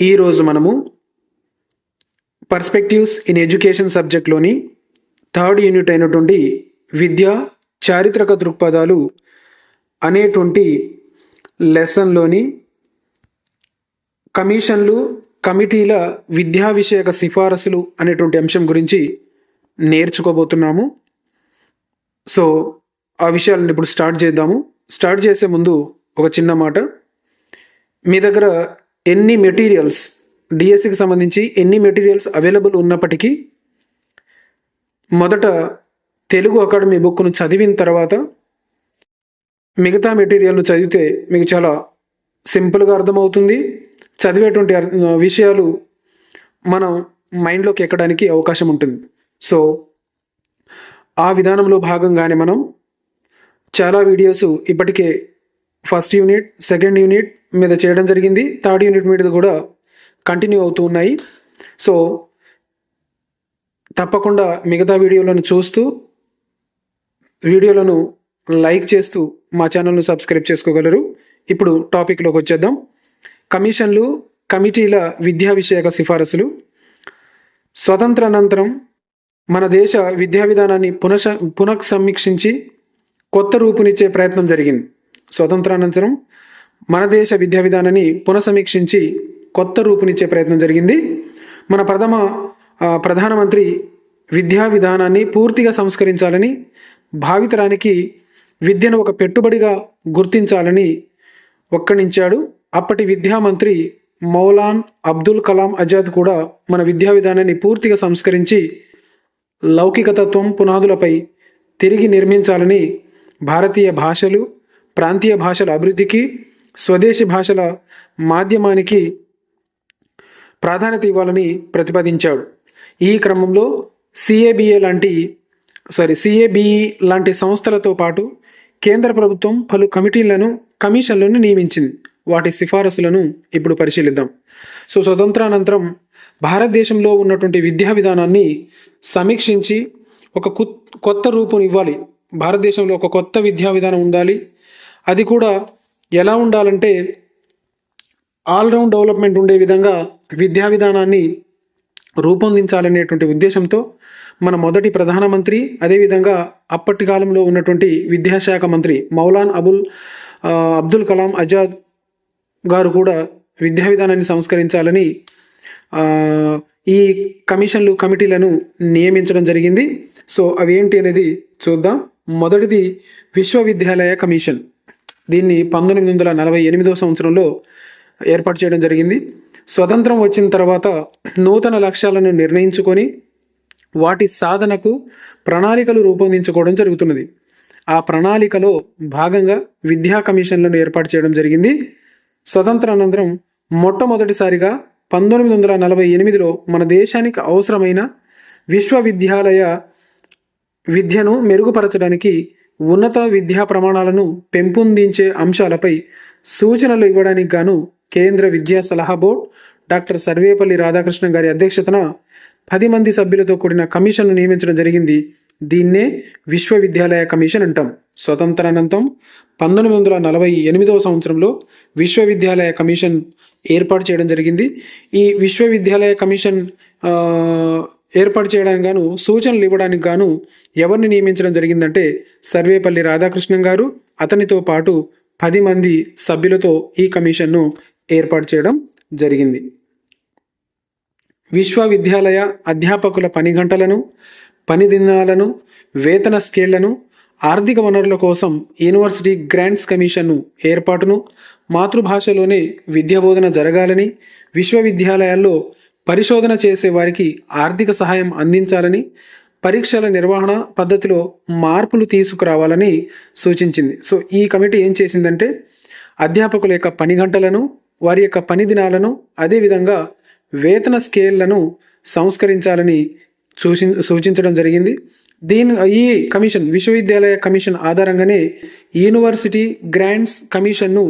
ఈరోజు మనము perspectives in education సబ్జెక్ట్లోని థర్డ్ యూనిట్ అయినటువంటి విద్య చారిత్రక దృక్పథాలు అనేటువంటి లెసన్లోని కమిషన్లు కమిటీల విద్యా విషయక సిఫారసులు అనేటువంటి అంశం గురించి నేర్చుకోబోతున్నాము. సో ఆ విషయాలను ఇప్పుడు స్టార్ట్ చేద్దాము. స్టార్ట్ చేసే ముందు ఒక చిన్న మాట. మీ దగ్గర ఎన్ని మెటీరియల్స్ డిఎస్సికి సంబంధించి ఎన్ని మెటీరియల్స్ అవైలబుల్ ఉన్నప్పటికీ మొదట తెలుగు అకాడమీ బుక్ను చదివిన తర్వాత మిగతా మెటీరియల్ను చదివితే మీకు చాలా సింపుల్గా అర్థమవుతుంది. చదివేటువంటి విషయాలు మనం మైండ్లోకి ఎక్కడానికి అవకాశం ఉంటుంది. సో ఆ విధానంలో భాగంగానే మనం చాలా వీడియోస్ ఇప్పటికే ఫస్ట్ యూనిట్ సెకండ్ యూనిట్ మీద చేయడం జరిగింది. థర్డ్ యూనిట్ మీద కూడా కంటిన్యూ అవుతూ ఉన్నాయి. సో తప్పకుండా మిగతా వీడియోలను చూస్తూ వీడియోలను లైక్ చేస్తూ మా ఛానల్ను సబ్స్క్రైబ్ చేసుకోగలరు. ఇప్పుడు టాపిక్లోకి వచ్చేద్దాం. కమిషన్లు కమిటీల విద్యా విషయక సిఫారసులు. స్వతంత్రానంతరం మన దేశ విద్యా విధానాన్ని పునః పునఃసమీక్షించి కొత్త రూపునిచ్చే ప్రయత్నం జరిగింది. స్వతంత్రానంతరం మన దేశ విద్యా విధానాన్ని పునఃసమీక్షించి కొత్త రూపునిచ్చే ప్రయత్నం జరిగింది. మన ప్రథమ ప్రధానమంత్రి విద్యా విధానాన్ని పూర్తిగా సంస్కరించాలని భావితరానికి విద్యను ఒక పెట్టుబడిగా గుర్తించాలని ఒక్కణించాడు. అప్పటి విద్యామంత్రి మౌలాన్ అబ్దుల్ కలాం ఆజాద్ కూడా మన విద్యా విధానాన్ని పూర్తిగా సంస్కరించి లౌకికతత్వం పునాదులపై తిరిగి నిర్మించాలని భారతీయ భాషలు ప్రాంతీయ భాషల అభివృద్ధికి స్వదేశీ భాషల మాధ్యమానికి ప్రాధాన్యత ఇవ్వాలని ప్రతిపాదించాడు. ఈ క్రమంలో సిఏబిఏ లాంటి సారీ సిఏబిఈ లాంటి సంస్థలతో పాటు కేంద్ర ప్రభుత్వం పలు కమిటీలను కమిషన్లను నియమించింది. వాటి సిఫారసులను ఇప్పుడు పరిశీలిద్దాం. సో స్వతంత్రానంతరం భారతదేశంలో ఉన్నటువంటి విద్యా విధానాన్ని సమీక్షించి ఒక కు- కొత్త రూపునివ్వాలి. భారతదేశంలో ఒక కొత్త విద్యా విధానం ఉండాలి. అది కూడా ఎలా ఉండాలంటే ఆల్రౌండ్ డెవలప్మెంట్ ఉండే విధంగా విద్యా విధానాన్ని రూపొందించాలనేటువంటి ఉద్దేశంతో మన మొదటి ప్రధానమంత్రి అదేవిధంగా అప్పటి కాలంలో ఉన్నటువంటి విద్యాశాఖ మంత్రి మౌలాన్ అబుల్ అబ్దుల్ కలాం ఆజాద్ గారు కూడా విద్యా విధానాన్ని సంస్కరించాలని ఈ కమిషన్లు కమిటీలను నియమించడం జరిగింది. సో అవి ఏంటి అనేది చూద్దాం. మొదటిది విశ్వవిద్యాలయ కమిషన్. దీన్ని పంతొమ్మిది వందల నలభై ఎనిమిదవ సంవత్సరంలో ఏర్పాటు చేయడం జరిగింది. స్వతంత్రం వచ్చిన తర్వాత నూతన లక్ష్యాలను నిర్ణయించుకొని వాటి సాధనకు ప్రణాళికలు రూపొందించుకోవడం జరుగుతున్నది. ఆ ప్రణాళికలో భాగంగా విద్యా కమిషన్లను ఏర్పాటు చేయడం జరిగింది. స్వతంత్ర అనంతరం మొట్టమొదటిసారిగా పంతొమ్మిది వందల నలభై ఎనిమిదిలో మన దేశానికి అవసరమైన విశ్వవిద్యాలయ విద్యను మెరుగుపరచడానికి ఉన్నత విద్యా ప్రమాణాలను పెంపొందించే అంశాలపై సూచనలు ఇవ్వడానికి గాను కేంద్ర విద్యా సలహా బోర్డ్ డాక్టర్ సర్వేపల్లి రాధాకృష్ణ గారి అధ్యక్షతన పది మంది సభ్యులతో కూడిన కమిషన్ను నియమించడం జరిగింది. దీన్నే విశ్వవిద్యాలయ కమిషన్ అంటాం. స్వతంత్రానంతం పంతొమ్మిది వందల నలభై ఎనిమిదవ సంవత్సరంలో విశ్వవిద్యాలయ కమిషన్ ఏర్పాటు చేయడం జరిగింది. ఈ విశ్వవిద్యాలయ కమిషన్ ఏర్పాటు చేయడానికి గాను సూచనలు ఇవ్వడానికి గాను ఎవరిని నియమించడం జరిగిందంటే సర్వేపల్లి రాధాకృష్ణన్ గారు. అతనితో పాటు పది మంది సభ్యులతో ఈ కమిషన్ను ఏర్పాటు చేయడం జరిగింది. విశ్వవిద్యాలయ అధ్యాపకుల పని గంటలను పని దినాలను వేతన స్కేళ్ళను ఆర్థిక వనరుల కోసం యూనివర్సిటీ గ్రాంట్స్ కమిషన్ను ఏర్పాటును మాతృభాషలోనే విద్యాబోధన జరగాలని విశ్వవిద్యాలయాల్లో పరిశోధన చేసే వారికి ఆర్థిక సహాయం అందించాలని పరీక్షల నిర్వహణ పద్ధతిలో మార్పులు తీసుకురావాలని సూచించింది. సో ఈ కమిటీ ఏం చేసిందంటే అధ్యాపకుల యొక్క పని గంటలను వారి యొక్క పని దినాలను అదేవిధంగా వేతన స్కేళ్ళను సంస్కరించాలని సూచి సూచించడం జరిగింది. దీని ఈ కమిషన్ విశ్వవిద్యాలయ కమిషన్ ఆధారంగానే యూనివర్సిటీ గ్రాంట్స్ కమిషన్ను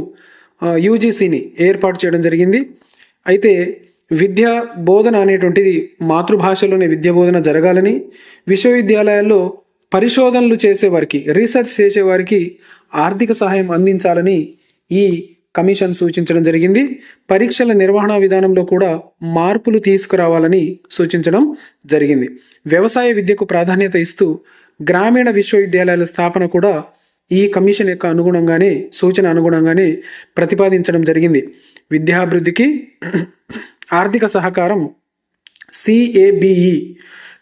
యూజీసీని ఏర్పాటు చేయడం జరిగింది. అయితే విద్య బోధన అనేటువంటిది మాతృభాషలోనే విద్య బోధన జరగాలని విశ్వవిద్యాలయాల్లో పరిశోధనలు చేసేవారికి రీసెర్చ్ చేసేవారికి ఆర్థిక సహాయం అందించాలని ఈ కమిషన్ సూచించడం జరిగింది. పరీక్షల నిర్వహణ విధానంలో కూడా మార్పులు తీసుకురావాలని సూచించడం జరిగింది. వ్యవసాయ విద్యకు ప్రాధాన్యత ఇస్తూ గ్రామీణ విశ్వవిద్యాలయాల స్థాపన కూడా ఈ కమిషన్ యొక్క అనుగుణంగానే సూచన అనుగుణంగానే ప్రతిపాదించడం జరిగింది. విద్యాభివృద్ధికి ఆర్థిక సహకారం సిఏబిఈ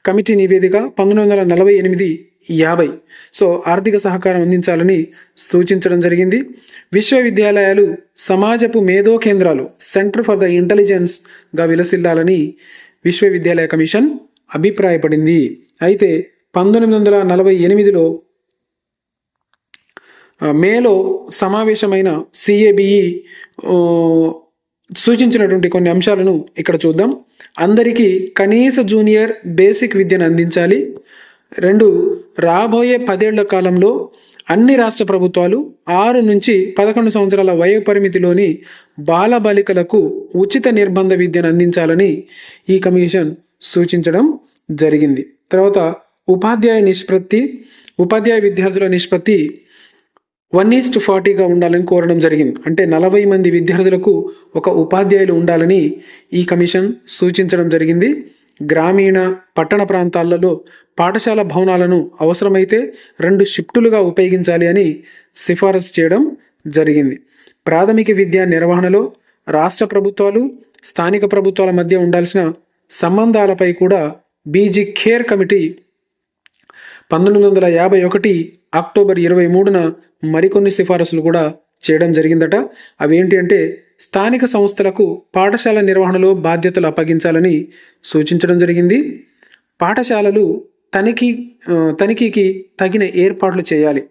కమిటీ నివేదిక పంతొమ్మిది వందల నలభై ఎనిమిది యాభై. సో ఆర్థిక సహకారం అందించాలని సూచించడం జరిగింది. విశ్వవిద్యాలయాలు సమాజపు మేధో కేంద్రాలు సెంటర్ ఫర్ ద ఇంటెలిజెన్స్గా విలసిల్లాలని విశ్వవిద్యాలయ కమిషన్ అభిప్రాయపడింది. అయితే పంతొమ్మిది వందల నలభై ఎనిమిదిలో మేలో సమావేశమైన సిఏబిఈ సూచించినటువంటి కొన్ని అంశాలను ఇక్కడ చూద్దాం. అందరికీ కనీస జూనియర్ బేసిక్ విద్యను అందించాలి. రెండు రాబోయే పదేళ్ళ కాలంలో అన్ని రాష్ట్ర ప్రభుత్వాలు ఆరు నుంచి పదకొండు సంవత్సరాల వయో పరిమితిలోని బాలబాలికలకు ఉచిత నిర్బంధ విద్యను అందించాలని ఈ కమిషన్ సూచించడం జరిగింది. తర్వాత ఉపాధ్యాయ నిష్పత్తి ఉపాధ్యాయ విద్యార్థుల నిష్పత్తి వన్ ఈస్ట్ ఫార్టీగా ఉండాలని కోరడం జరిగింది. అంటే నలభై మంది విద్యార్థులకు ఒక ఉపాధ్యాయులు ఉండాలని ఈ కమిషన్ సూచించడం జరిగింది. గ్రామీణ పట్టణ ప్రాంతాలలో పాఠశాల భవనాలను అవసరమైతే రెండు షిఫ్టులుగా ఉపయోగించాలి అని సిఫారసు చేయడం జరిగింది. ప్రాథమిక విద్యా నిర్వహణలో రాష్ట్ర ప్రభుత్వాలు స్థానిక ప్రభుత్వాల మధ్య ఉండాల్సిన సంబంధాలపై కూడా బీజీ ఖేర్ కమిటీ పంతొమ్మిది వందల యాభై ఒకటి అక్టోబర్ ఇరవై మూడున మరికొన్ని సిఫారసులు కూడా చేయడం జరిగిందట. అవేంటి అంటే స్థానిక సంస్థలకు పాఠశాల నిర్వహణలో బాధ్యతలు అప్పగించాలని సూచించడం జరిగింది. పాఠశాలలు తనిఖీ తనిఖీకి తగిన ఏర్పాట్లు చేయాలి.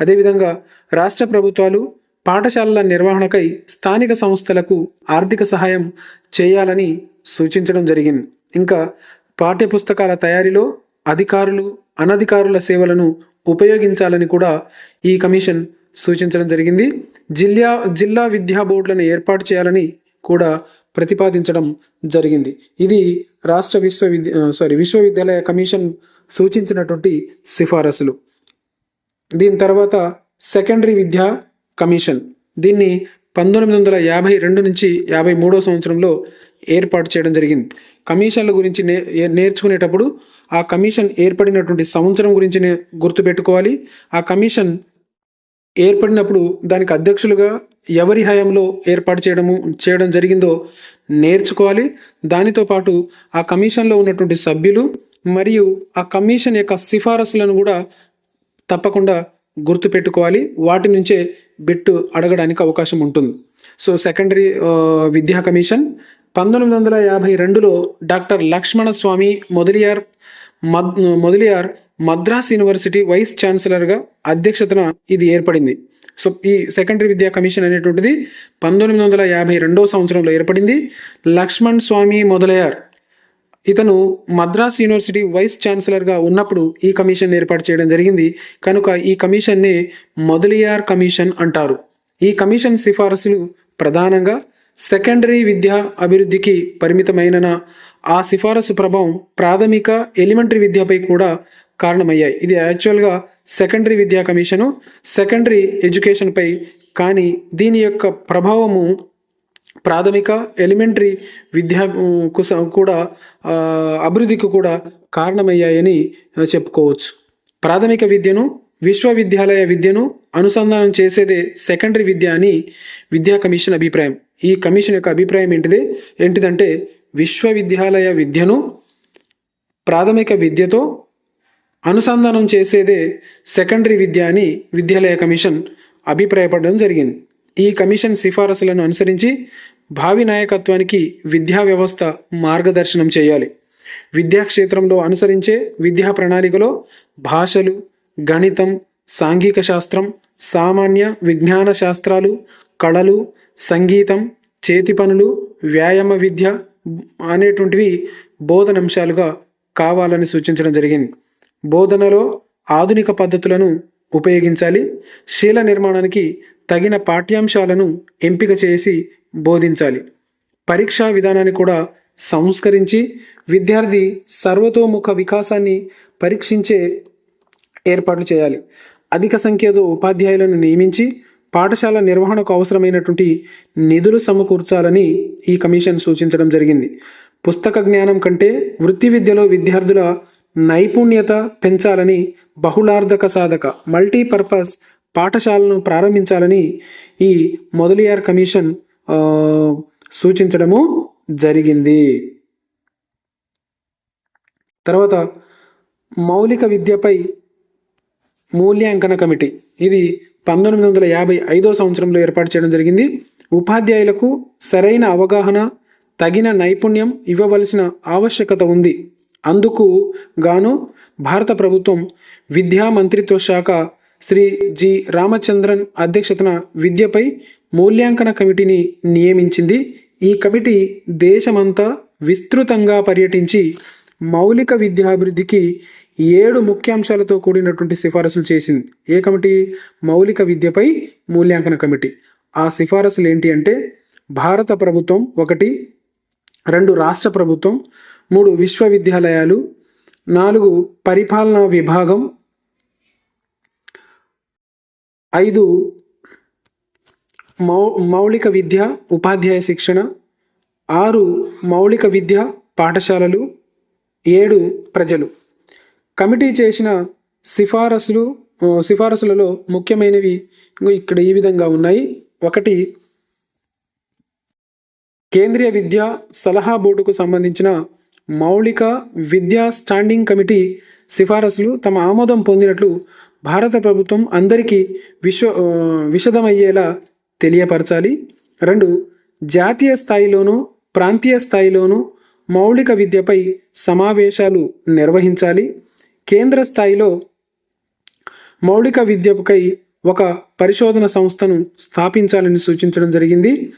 అదేవిధంగా రాష్ట్ర ప్రభుత్వాలు పాఠశాలల నిర్వహణకై స్థానిక సంస్థలకు ఆర్థిక సహాయం చేయాలని సూచించడం జరిగింది. ఇంకా పాఠ్యపుస్తకాల తయారీలో అధికారులు అనధికారుల సేవలను ఉపయోగించాలని కూడా ఈ కమిషన్ సూచించడం జరిగింది. జిల్లా జిల్లా విద్యా బోర్డులను ఏర్పాటు చేయాలని కూడా ప్రతిపాదించడం జరిగింది. ఇది రాష్ట్ర విశ్వవిద్య సారీ విశ్వవిద్యాలయ కమిషన్ సూచించినటువంటి సిఫారసులు. దీని తర్వాత సెకండరీ విద్యా కమిషన్. దీన్ని పంతొమ్మిది వందల యాభై రెండు నుంచి యాభై మూడో సంవత్సరంలో ఏర్పాటు చేయడం జరిగింది. కమిషన్ల గురించి నే నేర్చుకునేటప్పుడు ఆ కమిషన్ ఏర్పడినటువంటి సంవత్సరం గురించి గుర్తుపెట్టుకోవాలి. ఆ కమిషన్ ఏర్పడినప్పుడు దానికి అధ్యక్షులుగా ఎవరి హయాంలో ఏర్పాటు చేయడము చేయడం జరిగిందో నేర్చుకోవాలి. దానితో పాటు ఆ కమిషన్లో ఉన్నటువంటి సభ్యులు మరియు ఆ కమిషన్ యొక్క సిఫారసులను కూడా తప్పకుండా గుర్తుపెట్టుకోవాలి. వాటి నుంచే బిట్టు అడగడానికి అవకాశం ఉంటుంది. సో సెకండరీ విద్యా కమిషన్ పంతొమ్మిది వందల యాభై రెండులో డాక్టర్ లక్ష్మణ స్వామి మొదలియార్ మద్ మొదలియార్ మద్రాస్ యూనివర్సిటీ వైస్ ఛాన్సలర్గా అధ్యక్షతన ఇది ఏర్పడింది. సో ఈ సెకండరీ విద్యా కమిషన్ అనేటువంటిది పంతొమ్మిది వందల యాభై రెండో సంవత్సరంలో ఏర్పడింది. లక్ష్మణ్ స్వామి మొదలయ్యార్. ఇతను మద్రాస్ యూనివర్సిటీ వైస్ ఛాన్సలర్గా ఉన్నప్పుడు ఈ కమిషన్ ఏర్పాటు చేయడం జరిగింది. కనుక ఈ కమిషన్ని మొదలియార్ కమిషన్ అంటారు. ఈ కమిషన్ సిఫారసులు ప్రధానంగా సెకండరీ విద్య అభివృద్ధికి పరిమితమైన ఆ సిఫారసు ప్రభావం ప్రాథమిక ఎలిమెంటరీ విద్యపై కూడా కారణమయ్యాయి. ఇది యాక్చువల్గా సెకండరీ విద్యా కమిషను సెకండరీ ఎడ్యుకేషన్పై కానీ దీని యొక్క ప్రభావము ప్రాథమిక ఎలిమెంటరీ విద్యా కోసం కూడా అభివృద్ధికి కూడా కారణమయ్యాయని చెప్పుకోవచ్చు. ప్రాథమిక విద్యను విశ్వవిద్యాలయ విద్యను అనుసంధానం చేసేదే సెకండరీ విద్య అని విద్యా కమిషన్ అభిప్రాయం. ఈ కమిషన్ యొక్క అభిప్రాయం ఏంటిది? ఏంటిదంటే విశ్వవిద్యాలయ విద్యను ప్రాథమిక విద్యతో అనుసంధానం చేసేదే సెకండరీ విద్య అని విద్యాలయ కమిషన్ అభిప్రాయపడడం జరిగింది. ఈ కమిషన్ సిఫారసులను అనుసరించి భావి నాయకత్వానికి విద్యా వ్యవస్థ మార్గదర్శనం చేయాలి. విద్యా క్షేత్రంలో అనుసరించే విద్యా ప్రణాళికలో భాషలు గణితం సాంఘిక శాస్త్రం సామాన్య విజ్ఞాన శాస్త్రాలు కళలు సంగీతం చేతి పనులు వ్యాయామ విద్య అనేటువంటివి బోధనంశాలుగా కావాలని సూచించడం జరిగింది. బోధనలో ఆధునిక పద్ధతులను ఉపయోగించాలి శీల నిర్మాణానికి తగిన పాఠ్యాంశాలను ఎంపిక చేసి బోధించాలి. పరీక్షా విధానాన్ని కూడా సంస్కరించి విద్యార్థి సర్వతోముఖ వికాసాన్ని పరీక్షించే ఏర్పాట్లు చేయాలి. అధిక సంఖ్యలో ఉపాధ్యాయులను నియమించి పాఠశాల నిర్వహణకు అవసరమైనటువంటి నిధులు సమకూర్చాలని ఈ కమిషన్ సూచించడం జరిగింది. పుస్తక జ్ఞానం కంటే వృత్తి విద్యలో విద్యార్థుల నైపుణ్యత పెంచాలని బహుళార్థక సాధక మల్టీపర్పస్ పాఠశాలను ప్రారంభించాలని ఈ మొదలియార్ కమిషన్ సూచించడము జరిగింది. తర్వాత మౌలిక విద్యపై మూల్యాంకన కమిటీ. ఇది పంతొమ్మిది వందల యాభై ఐదో సంవత్సరంలో ఏర్పాటు చేయడం జరిగింది. ఉపాధ్యాయులకు సరైన అవగాహన తగిన నైపుణ్యం ఇవ్వవలసిన ఆవశ్యకత ఉంది. అందుకు గాను భారత ప్రభుత్వం విద్యా మంత్రిత్వ శాఖ శ్రీ జి. రామచంద్రన్ అధ్యక్షతన విద్యపై మూల్యాంకన కమిటీని నియమించింది. ఈ కమిటీ దేశమంతా విస్తృతంగా పర్యటించి మౌలిక విద్యాభివృద్ధికి ఏడు ముఖ్యాంశాలతో కూడినటువంటి సిఫారసులు చేసింది. ఏ కమిటీ? మౌలిక విద్యపై మూల్యాంకన కమిటీ. ఆ సిఫారసులు ఏంటి అంటే భారత ప్రభుత్వం ఒకటి రెండు రాష్ట్ర ప్రభుత్వం మూడు విశ్వవిద్యాలయాలు నాలుగు పరిపాలనా విభాగం ఐదు మౌ మౌలిక విద్య ఉపాధ్యాయ శిక్షణ ఆరు మౌలిక విద్య పాఠశాలలు ఏడు ప్రజలు. కమిటీ చేసిన సిఫారసులు సిఫారసులలో ముఖ్యమైనవి ఇక్కడ ఈ విధంగా ఉన్నాయి. ఒకటి కేంద్రీయ విద్యా సలహా బోర్డుకు సంబంధించిన మౌలిక విద్యా స్టాండింగ్ కమిటీ సిఫారసులు తమ ఆమోదం పొందినట్లు భారత ప్రభుత్వం అందరికీ విశ్వ విషదమయ్యేలా తెలియపరచాలి. రెండు జాతీయ స్థాయిలోనూ ప్రాంతీయ స్థాయిలోనూ మౌలిక విద్యపై సమావేశాలు నిర్వహించాలి. కేంద్ర స్థాయిలో మౌలిక విద్యపై ఒక పరిశోధన సంస్థను స్థాపించాలని సూచించడం జరిగింది.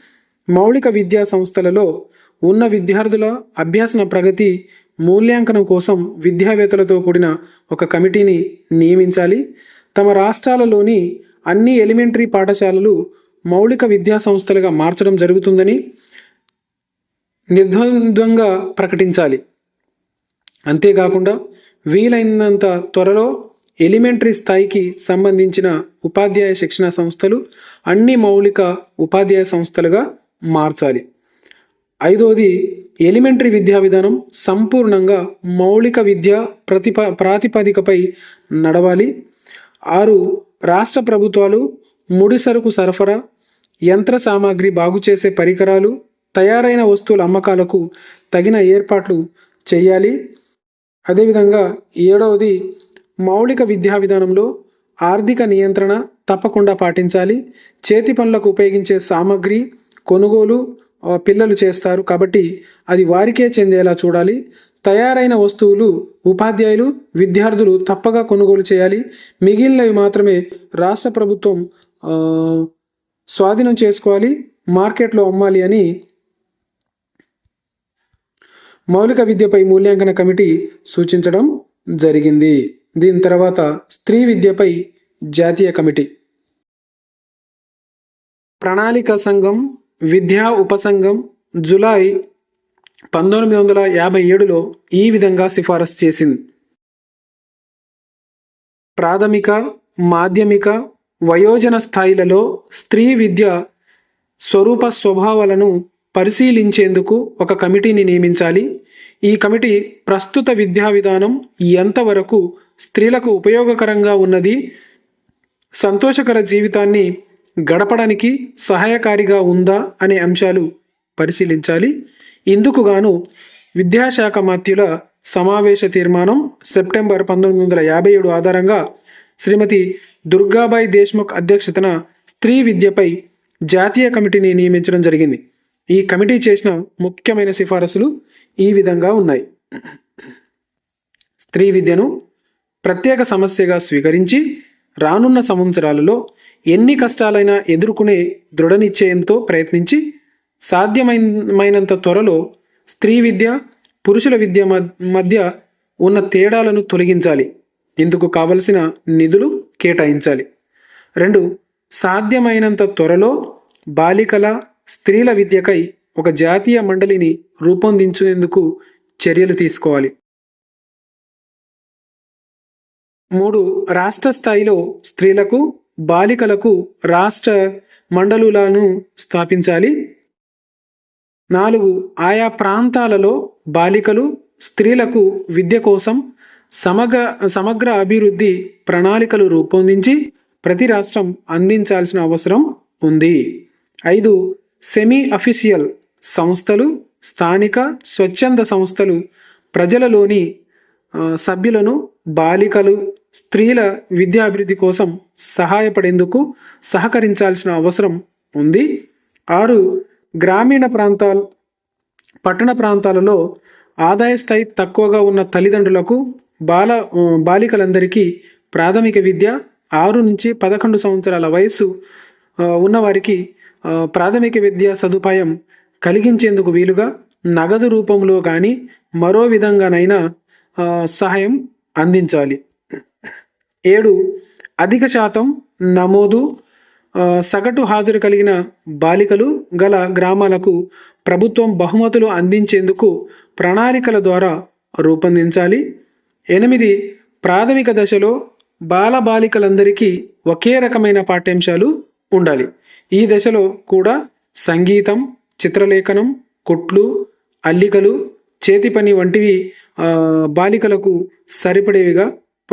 మౌలిక విద్యా సంస్థలలో ఉన్న విద్యార్థుల అభ్యాసన ప్రగతి మూల్యాంకనం కోసం విద్యావేత్తలతో కూడిన ఒక కమిటీని నియమించాలి. తమ రాష్ట్రాలలోని అన్ని ఎలిమెంటరీ పాఠశాలలు మౌలిక విద్యా సంస్థలుగా మార్చడం జరుగుతుందని నిర్ద్వంద్వంగా ప్రకటించాలి. అంతేకాకుండా వీలైనంత త్వరలో ఎలిమెంటరీ స్థాయికి సంబంధించిన ఉపాధ్యాయ శిక్షణ సంస్థలు అన్ని మౌలిక ఉపాధ్యాయ సంస్థలుగా మార్చాలి. ఐదవది ఎలిమెంటరీ విద్యా విధానం సంపూర్ణంగా మౌలిక విద్య ప్రతిప ప్రాతిపదికపై నడవాలి. ఆరు రాష్ట్ర ప్రభుత్వాలు ముడి సరుకు సరఫరా యంత్ర సామాగ్రి బాగు చేసే పరికరాలు తయారైన వస్తువుల అమ్మకాలకు తగిన ఏర్పాట్లు చేయాలి. అదేవిధంగా ఏడవది మౌలిక విద్యా విధానంలో ఆర్థిక నియంత్రణ తప్పకుండా పాటించాలి. చేతి పనులకు ఉపయోగించే సామాగ్రి కొనుగోలు పిల్లలు చేస్తారు కాబట్టి అది వారికే చెందేలా చూడాలి. తయారైన వస్తువులు ఉపాధ్యాయులు విద్యార్థులు తప్పగా కొనుగోలు చేయాలి. మిగిలినవి మాత్రమే రాష్ట్ర ప్రభుత్వం స్వాధీనం చేసుకోవాలి. మార్కెట్లో అమ్మాలి అని మౌలిక విద్యపై మూల్యాంకన కమిటీ సూచించడం జరిగింది. దీని తర్వాత స్త్రీ విద్యపై జాతీయ కమిటీ. ప్రణాళిక సంఘం విద్యా ఉపసంఘం జులై పంతొమ్మిది వందల యాభై ఏడులో ఈ విధంగా సిఫారసు చేసింది. ప్రాథమిక మాధ్యమిక వయోజన స్థాయిలలో స్త్రీ విద్య స్వరూప స్వభావాలను పరిశీలించేందుకు ఒక కమిటీని నియమించాలి. ఈ కమిటీ ప్రస్తుత విద్యా విధానం ఎంతవరకు స్త్రీలకు ఉపయోగకరంగా ఉన్నది సంతోషకర జీవితాన్ని గడపడానికి సహాయకారిగా ఉందా అనే అంశాలు పరిశీలించాలి. ఇందుకు గాను విద్యాశాఖ మాత్యుల సమావేశ తీర్మానం సెప్టెంబర్ పంతొమ్మిది వందల యాభై ఏడు ఆధారంగా శ్రీమతి దుర్గాబాయి దేశ్ముఖ్ అధ్యక్షతన స్త్రీ విద్యపై జాతీయ కమిటీని నియమించడం జరిగింది. ఈ కమిటీ చేసిన ముఖ్యమైన సిఫారసులు ఈ విధంగా ఉన్నాయి. స్త్రీ విద్యను ప్రత్యేక సమస్యగా స్వీకరించి రానున్న సంవత్సరాలలో ఎన్ని కష్టాలైనా ఎదుర్కొనే దృఢనిశ్చయంతో ప్రయత్నించి సాధ్యమైనంత త్వరలో స్త్రీ విద్య పురుషుల విద్య మధ్య ఉన్న తేడాలను తొలగించాలి. ఇందుకు కావలసిన నిధులు కేటాయించాలి. రెండు సాధ్యమైనంత త్వరలో బాలికల స్త్రీల విద్యకై ఒక జాతీయ మండలిని రూపొందించేందుకు చర్యలు తీసుకోవాలి. మూడు రాష్ట్ర స్థాయిలో స్త్రీలకు బాలికలకు రాష్ట్ర మండలులను స్థాపించాలి. నాలుగు ఆయా ప్రాంతాలలో బాలికలు స్త్రీలకు విద్య కోసం సమగ్ర సమగ్ర అభివృద్ధి ప్రణాళికలు రూపొందించి ప్రతి రాష్ట్రం అందించాల్సిన అవసరం ఉంది. ఐదు సెమీ అఫీషియల్ సంస్థలు స్థానిక స్వచ్ఛంద సంస్థలు ప్రజలలోని సభ్యులను బాలికలు స్త్రీల విద్యాభివృద్ధి కోసం సహాయపడేందుకు సహకరించాల్సిన అవసరం ఉంది. ఆరు గ్రామీణ ప్రాంతాలు పట్టణ ప్రాంతాలలో ఆదాయ స్థాయి తక్కువగా ఉన్న తల్లిదండ్రులకు బాల బాలికలందరికీ ప్రాథమిక విద్య ఆరు నుంచి పదకొండు సంవత్సరాల వయసు ఉన్నవారికి ప్రాథమిక విద్యా సదుపాయం కలిగించేందుకు వీలుగా నగదు రూపంలో కానీ మరో విధంగానైనా సహాయం అందించాలి. ఏడు అధిక శాతం నమోదు సగటు హాజరు కలిగిన బాలికలు గల గ్రామాలకు ప్రభుత్వం బహుమతులు అందించేందుకు ప్రణాళికల ద్వారా రూపొందించాలి. ఎనిమిది ప్రాథమిక దశలో బాలబాలికలందరికీ ఒకే రకమైన పాఠ్యాంశాలు ఉండాలి. ఈ దశలో కూడా సంగీతం చిత్రలేఖనం కుట్లు అల్లికలు చేతి పని వంటివి బాలికలకు సరిపడేవిగా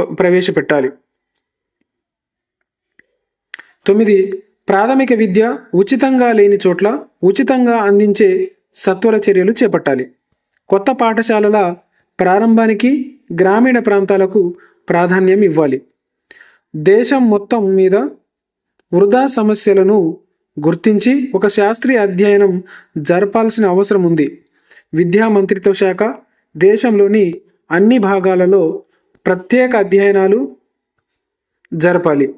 ప్రవేశపెట్టాలి. తొమ్మిది ప్రాథమిక విద్య ఉచితంగా లేని చోట్ల ఉచితంగా అందించే సత్వర చర్యలు చేపట్టాలి. కొత్త పాఠశాలల ప్రారంభానికి గ్రామీణ ప్రాంతాలకు ప్రాధాన్యం ఇవ్వాలి. దేశం మొత్తం మీద వృధా సమస్యలను గుర్తించి ఒక శాస్త్రీయ అధ్యయనం జరపాల్సిన అవసరం ఉంది. విద్యా మంత్రిత్వ శాఖ దేశంలోని అన్ని భాగాలలో ప్రత్యేక అధ్యయనాలు జరపాలి.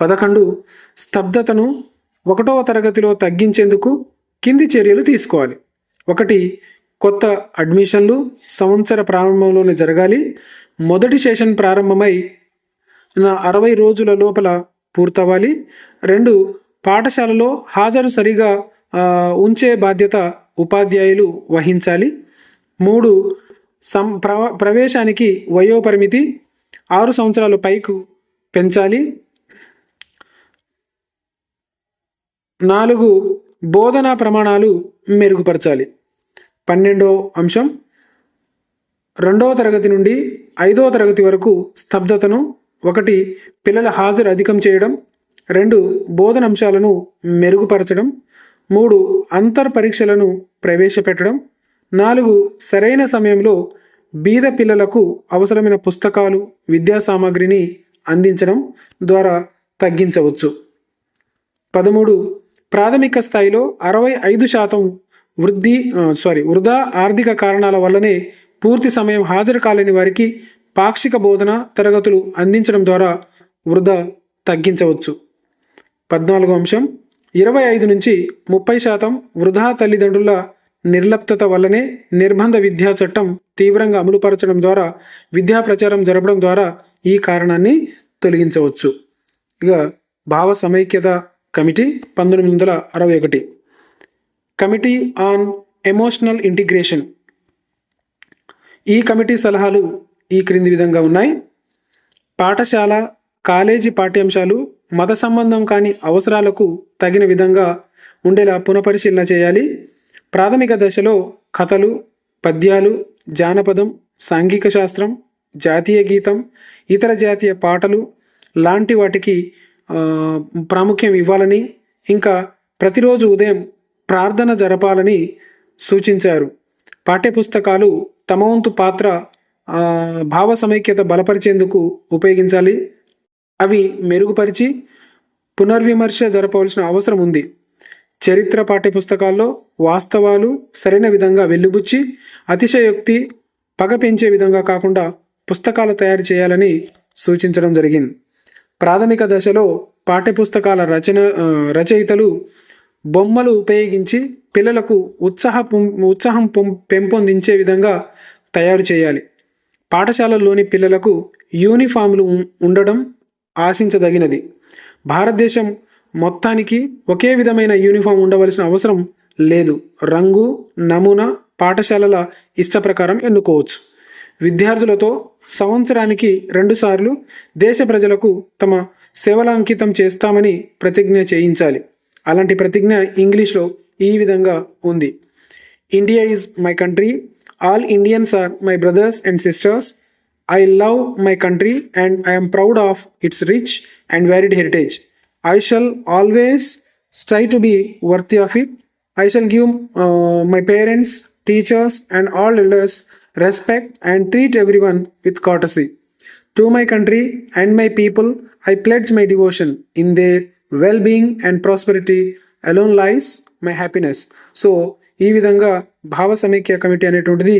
పదకొండు స్తబ్దతను ఒకటవ తరగతిలో తగ్గించేందుకు కింది చర్యలు తీసుకోవాలి. ఒకటి కొత్త అడ్మిషన్లు సంవత్సర ప్రారంభంలోనే జరగాలి. మొదటి సెషన్ ప్రారంభమై అరవై రోజుల లోపల పూర్తవ్వాలి. రెండు పాఠశాలలో హాజరు సరిగా ఉంచే బాధ్యత ఉపాధ్యాయులు వహించాలి. మూడు సం ప్రవ ప్రవేశానికి వయోపరిమితి ఆరు సంవత్సరాల పైకు పెంచాలి. నాలుగు బోధనా ప్రమాణాలు మెరుగుపరచాలి. పన్నెండో అంశం రెండవ తరగతి నుండి ఐదవ తరగతి వరకు స్తబ్దతను ఒకటి పిల్లల హాజరు అధికం చేయడం. రెండు బోధన అంశాలను మెరుగుపరచడం. మూడు అంతర్ పరీక్షలను ప్రవేశపెట్టడం. నాలుగు సరైన సమయంలో బీద పిల్లలకు అవసరమైన పుస్తకాలు విద్యా సామాగ్రిని అందించడం ద్వారా తగ్గించవచ్చు. పదమూడు ప్రాథమిక స్థాయిలో అరవై ఐదు శాతం వృద్ధి సారీ వృధా ఆర్థిక కారణాల వల్లనే పూర్తి సమయం హాజరు కాలేని వారికి పాక్షిక బోధన తరగతులు అందించడం ద్వారా వృధా తగ్గించవచ్చు. పద్నాలుగో అంశం. ఇరవై ఐదు నుంచి ముప్పై శాతం వృధా తల్లిదండ్రుల నిర్లప్తత వల్లనే నిర్బంధ విద్యా చట్టం తీవ్రంగా అమలుపరచడం ద్వారా విద్యా ప్రచారం జరపడం ద్వారా ఈ కారణాన్ని తొలగించవచ్చు. ఇక భావ సమైక్యత కమిటీ పంతొమ్మిది వందల అరవై ఒకటి. Committee on emotional integration. ఈ కమిటీ సలహాలు ఈ క్రింది విధంగా ఉన్నాయి. పాఠశాల కాలేజీ పాఠ్యాంశాలు మత సంబంధం కాని అవసరాలకు తగిన విధంగా ఉండేలా పునఃపరిశీలన చేయాలి. ప్రాథమిక దశలో కథలు పద్యాలు జానపదం సాంఘిక శాస్త్రం జాతీయ గీతం ఇతర జాతీయ పాటలు లాంటి వాటికి ప్రాముఖ్యం ఇవ్వాలని ఇంకా ప్రతిరోజు ఉదయం ప్రార్థన జరపాలని సూచించారు. పాఠ్యపుస్తకాలు తమ వంతు పాత్ర భావ సమైక్యత బలపరిచేందుకు ఉపయోగించాలి. అవి మెరుగుపరిచి పునర్విమర్శ జరపవలసిన అవసరం ఉంది. చరిత్ర పాఠ్యపుస్తకాల్లో వాస్తవాలు సరైన విధంగా వెల్లుబుచ్చి అతిశయోక్తి పగ పెంచే విధంగా కాకుండా పుస్తకాలు తయారు చేయాలని సూచించడం జరిగింది. ప్రాథమిక దశలో పాఠ్యపుస్తకాల రచన రచయితలు బొమ్మలు ఉపయోగించి పిల్లలకు ఉత్సాహ ఉత్సాహం పొం- పెంపొందించే విధంగా తయారు చేయాలి. పాఠశాలల్లోని పిల్లలకు యూనిఫామ్లు ఉం- ఉండడం ఆశించదగినది. భారతదేశం మొత్తానికి ఒకే విధమైన యూనిఫామ్ ఉండవలసిన అవసరం లేదు. రంగు నమూనా పాఠశాలల ఇష్ట ప్రకారం ఎన్నుకోవచ్చు. విద్యార్థులతో సంవత్సరానికి రెండుసార్లు దేశ ప్రజలకు తమ సేవల అంకితం చేస్తామని ప్రతిజ్ఞ చేయించాలి. అలాంటి ప్రతిజ్ఞ ఇంగ్లీష్లో ఈ విధంగా ఉంది. India is my country All Indians are my brothers and sisters. I love my country and I am proud of its rich and varied heritage. I shall always strive to be worthy of it. I shall give uh, my parents, teachers, and all elders respect and treat everyone with courtesy. To my country and my people, I pledge my devotion. In their well being and prosperity alone lies my happiness. So, ఈ విధంగా భావ సమైక్య committee అనేటువంటిది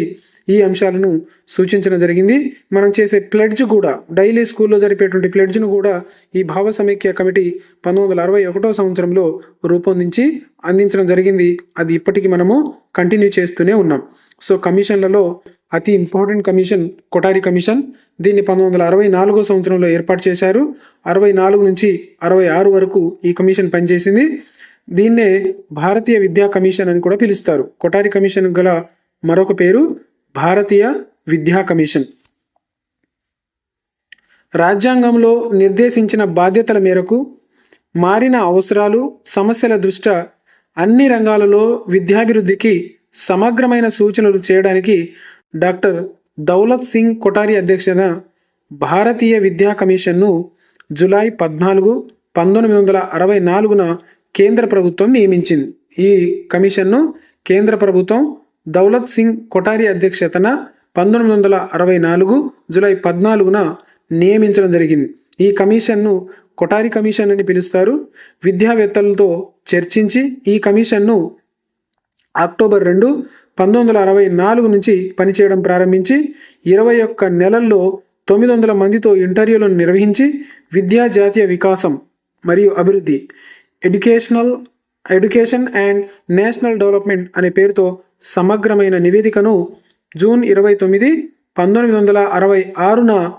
ఈ అంశాలను సూచించడం జరిగింది. మనం చేసే ప్లెడ్జ్ కూడా డైలీ స్కూల్లో జరిపేటువంటి ప్లెడ్జ్ను కూడా ఈ భావ సమైక్య కమిటీ పంతొమ్మిది వందల అరవై ఒకటో సంవత్సరంలో రూపొందించి అందించడం జరిగింది. అది ఇప్పటికీ మనము కంటిన్యూ చేస్తూనే ఉన్నాం. సో కమిషన్లలో అతి ఇంపార్టెంట్ కమిషన్ కొటారి కమిషన్ దీన్ని పంతొమ్మిది వందల అరవై నాలుగో సంవత్సరంలో ఏర్పాటు చేశారు. అరవై నాలుగు నుంచి అరవై ఆరు వరకు ఈ కమిషన్ పనిచేసింది. దీన్నే భారతీయ విద్యా కమిషన్ అని కూడా పిలుస్తారు. కొటారి కమిషన్ గల మరొక పేరు భారతీయ విద్యా కమిషన్. రాజ్యాంగంలో నిర్దేశించిన బాధ్యతల మేరకు మారిన అవసరాలు సమస్యల దృష్ట్యా అన్ని రంగాలలో విద్యాభివృద్ధికి సమగ్రమైన సూచనలు చేయడానికి డాక్టర్ దౌలత్ సింగ్ కొటారి అధ్యక్షత భారతీయ విద్యా కమిషన్ను జులై పద్నాలుగు పంతొమ్మిది వందల అరవై నాలుగున కేంద్ర ప్రభుత్వం నియమించింది. ఈ కమిషన్ను కేంద్ర ప్రభుత్వం దౌలత్ సింగ్ కొటారి అధ్యక్షతన పంతొమ్మిది వందల అరవై నాలుగు జులై పద్నాలుగున నియమించడం జరిగింది. ఈ కమిషన్ను కొటారి కమిషన్ అని పిలుస్తారు. విద్యావేత్తలతో చర్చించి ఈ కమిషన్ను అక్టోబర్ రెండు పంతొమ్మిది వందల అరవై నాలుగు నుంచి పనిచేయడం ప్రారంభించి ఇరవై ఒక్క నెలల్లో తొమ్మిది వందల మందితో ఇంటర్వ్యూలను నిర్వహించి విద్యా జాతీయ వికాసం మరియు అభివృద్ధి educational education and national development అనే పేరుతో సమగ్రమైన నివేదికను జూన్ ఇరవై తొమ్మిది పంతొమ్మిది వందల అరవై ఆరున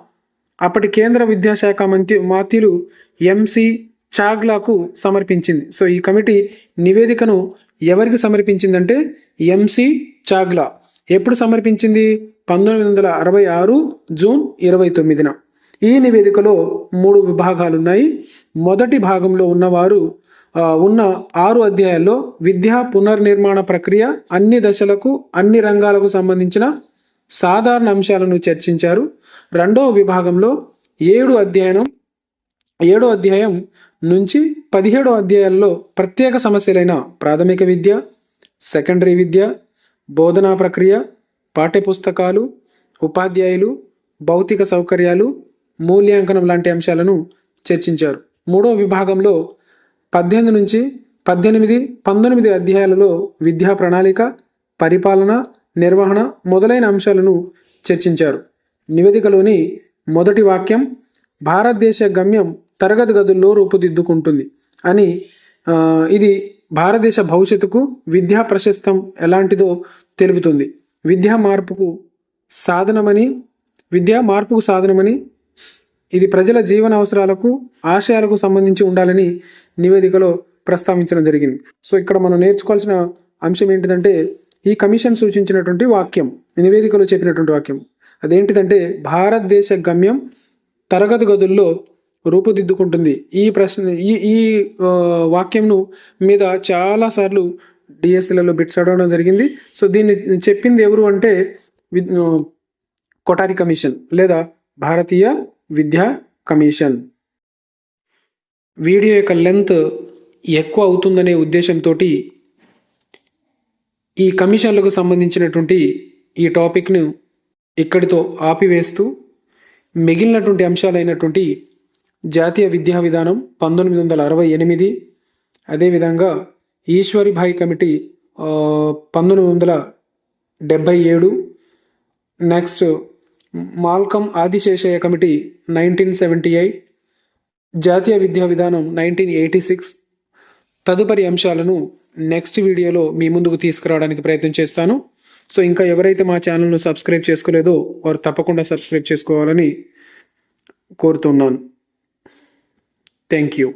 అప్పటి కేంద్ర విద్యాశాఖ మంత్రి మాత్యులు ఎంసి చాగ్లాకు సమర్పించింది. సో ఈ కమిటీ నివేదికను ఎవరికి సమర్పించిందంటే ఎంసి చాగ్లా. ఎప్పుడు సమర్పించింది? పంతొమ్మిది వందల అరవై ఆరు జూన్ ఇరవై తొమ్మిదిన. ఈ నివేదికలో మూడు విభాగాలు ఉన్నాయి మొదటి భాగంలో ఉన్నవారు ఉన్న ఆరు అధ్యాయాల్లో విద్యా పునర్నిర్మాణ ప్రక్రియ అన్ని దశలకు అన్ని రంగాలకు సంబంధించిన సాధారణ అంశాలను చర్చించారు. రెండవ విభాగంలో ఏడు అధ్యయనం ఏడో అధ్యాయం నుంచి పదిహేడో అధ్యాయాల్లో ప్రత్యేక సమస్యలైన ప్రాథమిక విద్య సెకండరీ విద్య బోధనా ప్రక్రియ పాఠ్యపుస్తకాలు ఉపాధ్యాయులు భౌతిక సౌకర్యాలు మూల్యాంకనం లాంటి అంశాలను చర్చించారు. మూడో విభాగంలో పద్దెనిమిది నుంచి పద్దెనిమిది పంతొమ్మిది అధ్యాయాలలో విద్యా ప్రణాళిక పరిపాలన నిర్వహణ మొదలైన అంశాలను చర్చించారు. నివేదికలోని మొదటి వాక్యం భారతదేశ గమ్యం తరగతి గదుల్లో రూపుదిద్దుకుంటుంది అని ఇది భారతదేశ భవిష్యత్తుకు విద్యా ప్రశస్తం ఎలాంటిదో తెలుపుతుంది. విద్యా మార్పుకు సాధనమని విద్యా మార్పుకు సాధనమని ఇది ప్రజల జీవన అవసరాలకు ఆశయాలకు సంబంధించి ఉండాలని నివేదికలో ప్రస్తావించడం జరిగింది. సో ఇక్కడ మనం నేర్చుకోవాల్సిన అంశం ఏంటిదంటే ఈ కమిషన్ సూచించినటువంటి వాక్యం నివేదికలో చెప్పినటువంటి వాక్యం. అదేంటిదంటే భారతదేశ గమ్యం తరగతి గదుల్లో రూపుదిద్దుకుంటుంది. ఈ ప్రశ్న ఈ ఈ వాక్యంను మీద చాలాసార్లు డిఎస్సీలలో బిట్స్ అడగడం జరిగింది. సో దీన్ని చెప్పింది ఎవరు అంటే కొటారి కమిషన్ లేదా భారతీయ విద్యా కమిషన్. వీడియో యొక్క లెంత్ ఎక్కువ అవుతుందనే ఉద్దేశంతో ఈ కమిషన్లకు సంబంధించినటువంటి ఈ టాపిక్ను ఇక్కడితో ఆపివేస్తూ మిగిలినటువంటి అంశాలైనటువంటి జాతీయ విద్యా విధానం పంతొమ్మిది వందల అరవై ఎనిమిది అదేవిధంగా ఈశ్వరిభాయ్ కమిటీ పంతొమ్మిది వందల డెబ్భై ఏడు next Malcolm Adiseshaiah committee nineteen seventy eight జాతీయ విద్యా విధానం నైన్టీన్ ఎయిటీ సిక్స్. తదుపరి అంశాలను నెక్స్ట్ వీడియోలో మీ ముందుకు తీసుకురావడానికి ప్రయత్నం చేస్తాను. సో ఇంకా ఎవరైతే మా ఛానల్ను సబ్స్క్రైబ్ చేసుకోలేదో వారు తప్పకుండా సబ్స్క్రైబ్ చేసుకోవాలని కోరుతున్నాను. Thank you.